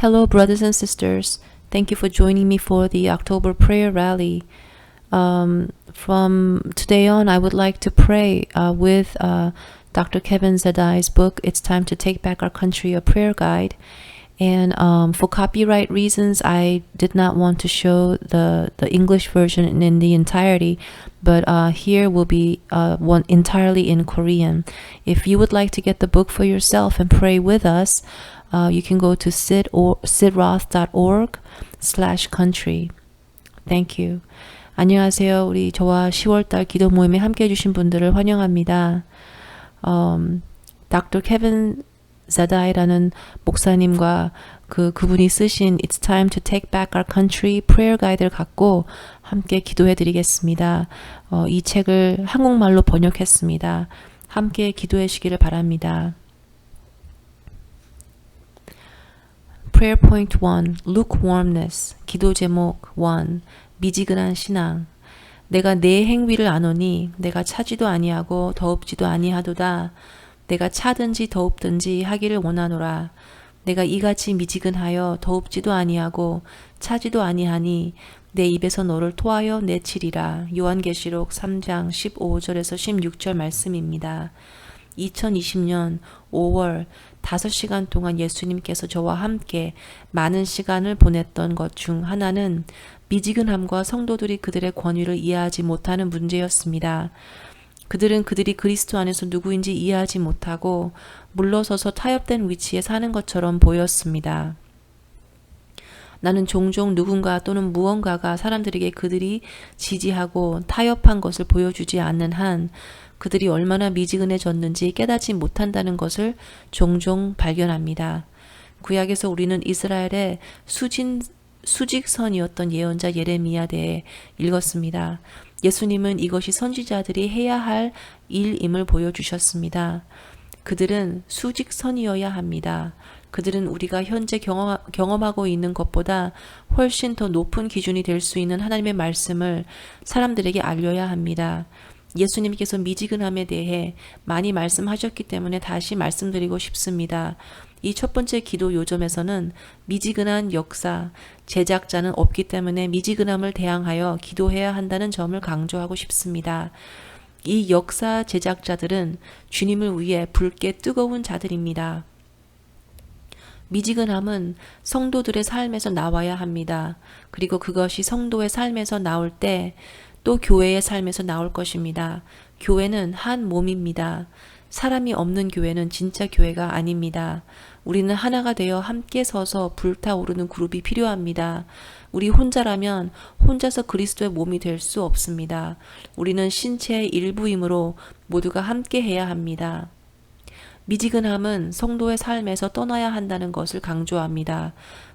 Hello, brothers and sisters. Thank you for joining me for the October prayer rally. Um, from today on, I would like to pray uh, with uh, Dr. Kevin Zadai's book, It's Time to Take Back Our Country, a prayer guide. And um, for copyright reasons, I did not want to show the, the English version in, in the entirety, but uh, here will be uh, one entirely in Korean. If you would like to get the book for yourself and pray with us, uh, you can go to sid or, sidroth.org slash country. Thank you. 안녕하세요. 우리 저와 10월달 기도 모임에 함께 해주신 분들을 환영합니다. 음, Dr. Kevin 자다이라는 목사님과 그 그분이 쓰신 It's Time to Take Back Our Country Prayer Guide를 갖고 함께 기도해 드리겠습니다. 어, 이 책을 한국말로 번역했습니다. 함께 기도해 주시기를 바랍니다. Prayer Point 1 Lukewarmness 기도 제목 1 미지근한 신앙 내가 내 행위를 아노니 내가 차지도 아니하고 더웁지도 아니하도다 내가 차든지 더웁든지 하기를 원하노라 내가 이같이 미지근하여 더웁지도 아니하고 차지도 아니하니 내 입에서 너를 토하여 내치리라 요한계시록 3장 15절에서 16절 말씀입니다. 2020년 5월 5시간 동안 예수님께서 저와 함께 많은 시간을 보냈던 것 중 하나는 미지근함과 성도들이 그들의 권위를 이해하지 못하는 문제였습니다. 그들은 그들이 그리스도 안에서 누구인지 이해하지 못하고 물러서서 타협된 위치에 사는 것처럼 보였습니다. 나는 종종 누군가 또는 무언가가 사람들에게 그들이 지지하고 타협한 것을 보여주지 않는 한 그들이 얼마나 미지근해졌는지 깨닫지 못한다는 것을 종종 발견합니다. 구약에서 우리는 이스라엘의 수진 수직선이었던 예언자 예레미야대에 읽었습니다. 예수님은 이것이 선지자들이 해야 할 일임을 보여주셨습니다. 그들은 수직선이어야 합니다. 그들은 우리가 현재 경험, 경험 하고 있는 것보다 훨씬 더 높은 기준이 될 수 있는 하나님의 말씀을 사람들에게 알려야 합니다. 예수님께서 미지근함에 대해 많이 말씀하셨기 때문에 다시 말씀드리고 싶습니다. 이 첫 번째 기도 요점에서는 미지근한 역사, 제작자는 없기 때문에 미지근함을 대항하여 기도해야 한다는 점을 강조하고 싶습니다. 이 역사 제작자들은 주님을 위해 붉게 뜨거운 자들입니다. 미지근함은 성도들의 삶에서 나와야 합니다. 그리고 그것이 성도의 삶에서 나올 때 또 교회의 삶에서 나올 것입니다. 교회는 한 몸입니다. 사람이 없는 교회는 진짜 교회가 아닙니다. 우리는 하나가 되어 함께 서서 불타오르는 그룹이 필요합니다. 우리 혼자라면 혼자서 그리스도의 몸이 될 수 없습니다. 우리는 신체의 일부이므로 모두가 함께 해야 합니다. 미지근함은 성도의 삶에서 떠나야 한다는 것을 강조합니다.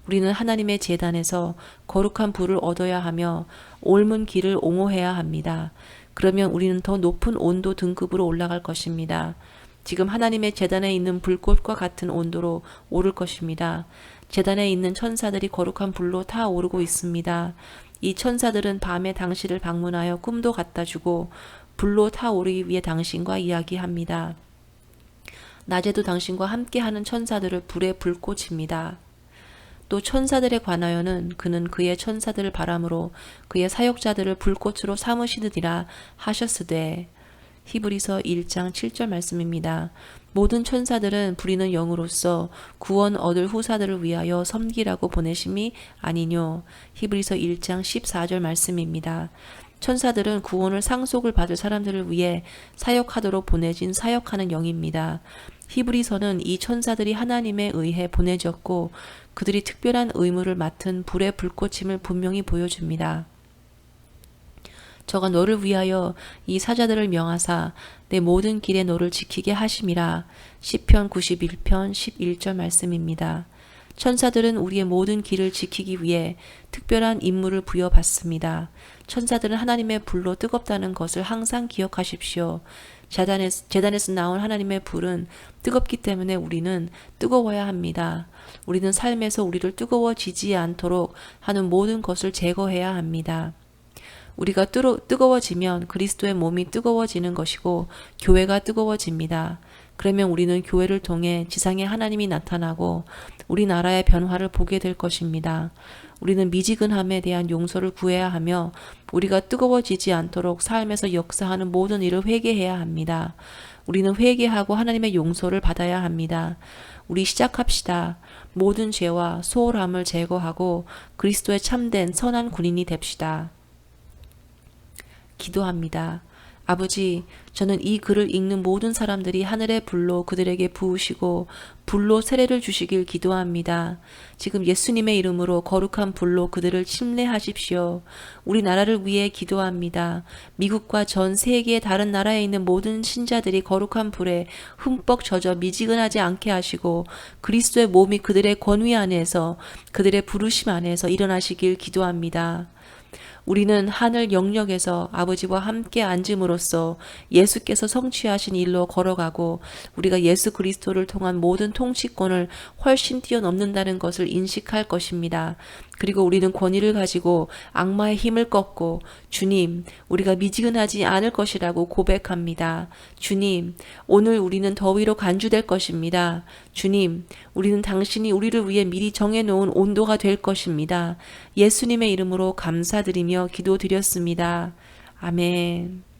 우리는 하나님의 재단에서 거룩한 불을 얻어야 하며 옮은 길을 옹호해야 합니다. 그러면 우리는 더 높은 온도 등급으로 올라갈 것입니다. 지금 하나님의 재단에 있는 불꽃과 같은 온도로 오를 것입니다. 재단에 있는 천사들이 거룩한 불로 타오르고 있습니다. 이 천사들은 밤에 당신을 방문하여 꿈도 갖다 주고 불로 타오르기 위해 당신과 이야기합니다. 낮에도 당신과 함께하는 천사들을 불에 불꽃입니다. 또 천사들에 관하여는 그는 그의 천사들을 바람으로 그의 사역자들을 불꽃으로 삼으시느니라 하셨으되 히브리서 1장 7절 말씀입니다. 모든 천사들은 부리는 영으로서 구원 얻을 후사들을 위하여 섬기라고 보내심이 아니뇨. 히브리서 1장 14절 말씀입니다. 천사들은 구원을 상속을 받을 사람들을 위해 사역하도록 보내진 사역하는 영입니다. 히브리서는 이 천사들이 하나님에 의해 보내졌고 그들이 특별한 의무를 맡은 불의 불꽃임을 분명히 보여줍니다. 저가 너를 위하여 이 사자들을 명하사 내 모든 길에 너를 지키게 하심이라. 시편 91편 11절 말씀입니다. 천사들은 우리의 모든 길을 지키기 위해 특별한 임무를 부여받습니다. 천사들은 하나님의 불로 뜨겁다는 것을 항상 기억하십시오. 재단에서, 재단에서 나온 하나님의 불은 뜨겁기 때문에 우리는 뜨거워야 합니다. 우리는 삶에서 우리를 뜨거워지지 않도록 하는 모든 것을 제거해야 합니다. 우리가 뜨거워지면 그리스도의 몸이 뜨거워지는 것이고 교회가 뜨거워집니다. 그러면 우리는 교회를 통해 지상에 하나님이 나타나고 우리나라의 변화를 보게 될 것입니다. 우리는 미지근함에 대한 용서를 구해야 하며 우리가 뜨거워지지 않도록 삶에서 역사하는 모든 일을 회개해야 합니다. 우리는 회개하고 하나님의 용서를 받아야 합니다. 우리 시작합시다. 모든 죄와 소홀함을 제거하고 그리스도의 참된 선한 군인이 됩시다. 기도합니다. 아버지, 저는 이 글을 읽는 모든 사람들이 하늘의 불로 그들에게 부으시고 불로 세례를 주시길 기도합니다. 지금 예수님의 이름으로 거룩한 불로 그들을 침례하십시오. 우리나라를 위해 기도합니다. 미국과 전 세계의 다른 나라에 있는 모든 신자들이 거룩한 불에 흠뻑 젖어 미지근하지 않게 하시고 그리스도의 몸이 그들의 권위 안에서 그들의 부르심 안에서 일어나시길 기도합니다. 우리는 하늘 영역에서 아버지와 함께 앉음으로써 예수께서 성취하신 일로 걸어가고 우리가 예수 그리스도를 통한 모든 통치권을 훨씬 뛰어넘는다는 것을 인식할 것입니다. 그리고 우리는 권위를 가지고 악마의 힘을 꺾고 주님, 우리가 미지근하지 않을 것이라고 고백합니다. 주님, 오늘 우리는 더위로 간주될 것입니다. 주님, 우리는 당신이 우리를 위해 미리 정해놓은 온도가 될 것입니다. 예수님의 이름으로 감사 기도드렸습니다. 아멘.